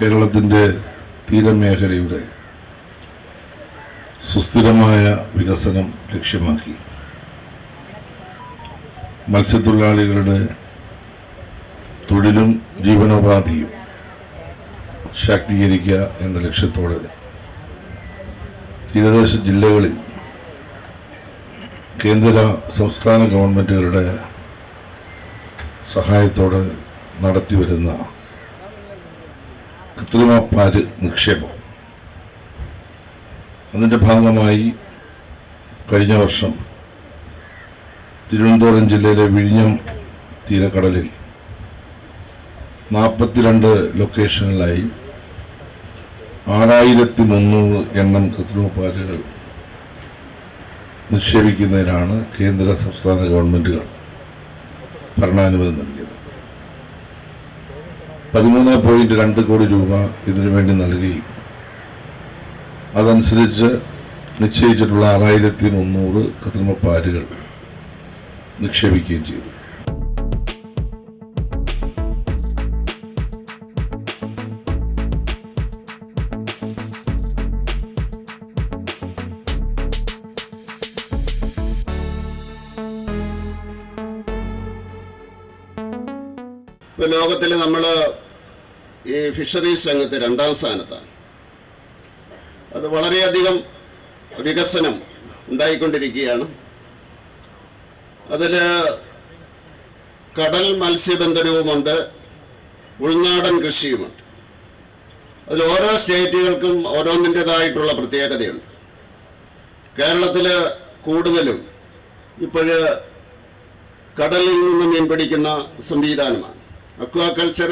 കേരളത്തിന്റെ തീരമേഖലയുടെ സുസ്ഥിരമായ വികസനം ലക്ഷ്യമാക്കി. മത്സ്യത്തൊഴിലാളികളുടെ തൊഴിലും ജീവനോപാധിയും ശാക്തീകരിക്കുക എന്ന ലക്ഷ്യത്തോടെ തീരദേശ ജില്ലകളിൽ കേന്ദ്ര സംസ്ഥാന ഗവൺമെന്റുകളുടെ സഹായത്തോടെ നടത്തിവരുന്ന കൃത്രിമ പാൽ നിക്ഷേപം. അതിന്റെ ഭാഗമായി കഴിഞ്ഞ വർഷം തിരുവനന്തപുരം ജില്ലയിലെ വിഴിഞ്ഞം തീരക്കടലിൽ നാൽപ്പത്തിരണ്ട് ലൊക്കേഷനിലായി ആറായിരത്തി മുന്നൂറ് എണ്ണം കൃത്രിമ പാലുകൾ നിക്ഷേപിക്കുന്നതിനാണ് കേന്ദ്ര സംസ്ഥാന ഗവൺമെന്റുകൾ ഭരണാനുമതി നൽകിയത്. പതിമൂന്ന് പോയിന്റ് രണ്ട് കോടി രൂപ ഇതിനു വേണ്ടി നൽകി. അതനുസരിച്ച് നിശ്ചയിച്ചിട്ടുള്ള ആറായിരത്തി മുന്നൂറ് കൃത്രിമ പാലുകൾ നിക്ഷേപിക്കുകയും ചെയ്തു. ലോകത്തിൽ നമ്മൾ ഈ ഫിഷറീസ് രംഗത്ത് രണ്ടാം സ്ഥാനത്താണ്. അത് വളരെയധികം വികസനം ഉണ്ടായിക്കൊണ്ടിരിക്കുകയാണ്. അതിൽ കടൽ മത്സ്യബന്ധനവുമുണ്ട് ഉൾനാടൻ കൃഷിയുമുണ്ട്. അതിൽ ഓരോ സ്റ്റേറ്റുകൾക്കും ഓരോന്നിന്റെതായിട്ടുള്ള പ്രത്യേകതയുണ്ട്. കേരളത്തിൽ കൂടുതലും ഇപ്പോഴ് കടലിൽ നിന്ന് മീൻ പിടിക്കുന്ന സംവിധാനമാണ്. അക്വാകൾച്ചർ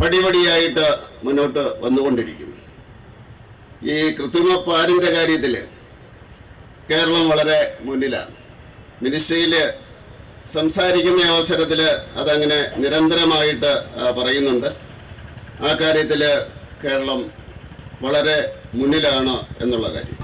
പടിപടിയായിട്ട് മുന്നോട്ട് വന്നുകൊണ്ടിരിക്കുന്നു. ഈ കൃത്രിമ പാലിന്റെ കാര്യത്തിൽ കേരളം വളരെ മുന്നിലാണ്. മിനിസ്ട്രിയിൽ സംസാരിക്കുന്ന അവസരത്തിൽ അതങ്ങനെ നിരന്തരമായിട്ട് പറയുന്നുണ്ട്. ആ കാര്യത്തിൽ കേരളം വളരെ മുന്നിലാണ് എന്നുള്ള കാര്യം.